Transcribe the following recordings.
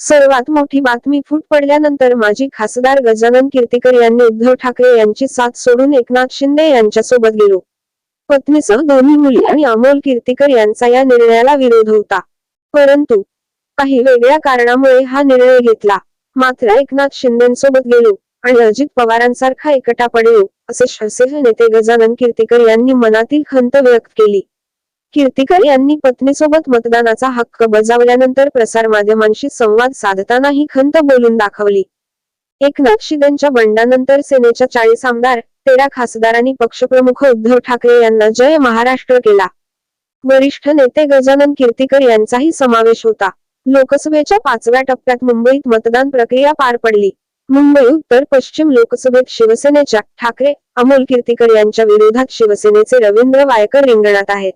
सर्वात मोठी बातमी फूट पडल्यानंतर माजी खासदार गजानन कीर्तीकर यांनी उद्धव ठाकरे यांची साथ सोडून एकनाथ शिंदे यांच्यासोबत गेलो. पत्नीसह दोन्ही मुली आणि अमोल कीर्तीकर यांचा या निर्णयाला विरोध होता. परंतु काही वेगळ्या कारणामुळे हा निर्णय घेतला. मात्र एकनाथ शिंदेसोबत गेलो आणि अजित पवारांसारखा एकटा पडलो असे शिवसेना नेते गजानन कीर्तीकर यांनी मनातील खंत व्यक्त केली. कीर्तिकर यांनी पत्नीसोबत मतदानाचा हक्क बजावल्यानंतर प्रसार माध्यमांशी संवाद साधताना ही खंत बोलून दाखवली. एकनाथ शिंदेच्या बंडानंतर सेनेच्या चाळीस आमदार तेरा खासदारांनी पक्षप्रमुख उद्धव ठाकरे यांना जय महाराष्ट्र केला. वरिष्ठ नेते गजानन कीर्तिकर यांचाही समावेश होता. लोकसभेच्या पाचव्या टप्प्यात मुंबईत मतदान प्रक्रिया पार पडली. मुंबई उत्तर पश्चिम लोकसभेत शिवसेनेच्या ठाकरे अमोल कीर्तिकर यांच्या विरोधात शिवसेनेचे रवींद्र वायकर रिंगणात आहेत.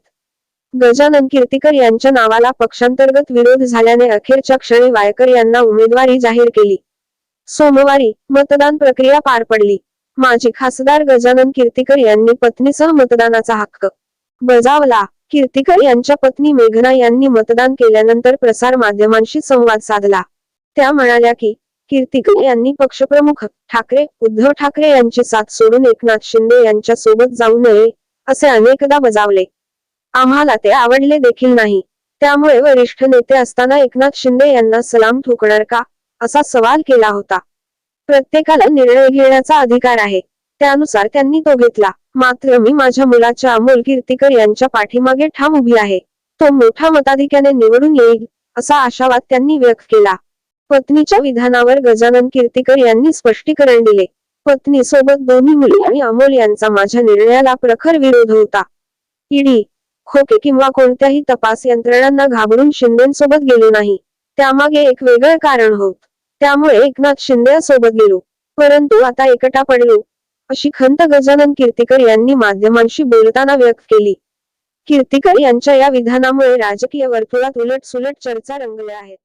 गजानन कीर्तीकर यांच्या नावाला पक्षांतर्गत विरोध झाल्याने अखेरच्या क्षणी वायकर यांना उमेदवारी जाहीर केली. सोमवारी मतदान प्रक्रिया पार पडली. माजी खासदार गजानन कीर्तीकर यांनी पत्नीसह मतदानाचा हक्क बजावला. कीर्तीकर यांच्या पत्नी मेघना यांनी मतदान केल्यानंतर प्रसार माध्यमांशी संवाद साधला. त्या म्हणाल्या की कीर्तीकर यांनी पक्षप्रमुख ठाकरे उद्धव ठाकरे यांची साथ सोडून एकनाथ शिंदे यांच्या सोबत जाऊ नये असे अनेकदा बजावले. आम्हाला ते आवडले देखील नाही. त्यामुळे वरिष्ठ नेते असताना एकनाथ शिंदे यांना सलाम ठोकणार का? असा सवाल केला होता. प्रत्येकाला निर्णय घेण्याचा अधिकार आहे. त्यानुसार त्यांनी तो घेतला. मात्र मी माझ्या मुलाच्या अमोल कीर्तीकर यांच्या पाठीमागे ठाम उभी आहे. तो मोठा मताधिक्याने निवडून येईल असा आशावाद त्यांनी व्यक्त केला. पत्नीच्या विधानावर गजानन कीर्तीकर यांनी स्पष्टीकरण दिले. पत्नी सोबत दोन्ही मुली आणि अमोल यांचा माझ्या निर्णयाला प्रखर विरोध होता. ईडी खोके किंवा कोणत्याही तपास यंत्रणांना घाबरून शिंदेसोबत गेलो नाही. त्यामागे एक वेगळं कारण होत. त्यामुळे एकनाथ शिंदे सोबत गेलो. परंतु आता एकटा पडलो. अशी खंत गजानन कीर्तीकर यांनी माध्यमांशी बोलताना व्यक्त केली. कीर्तीकर यांच्या या विधानामुळे राजकीय वर्तुळात उलट सुलट चर्चा रंगल्या आहेत.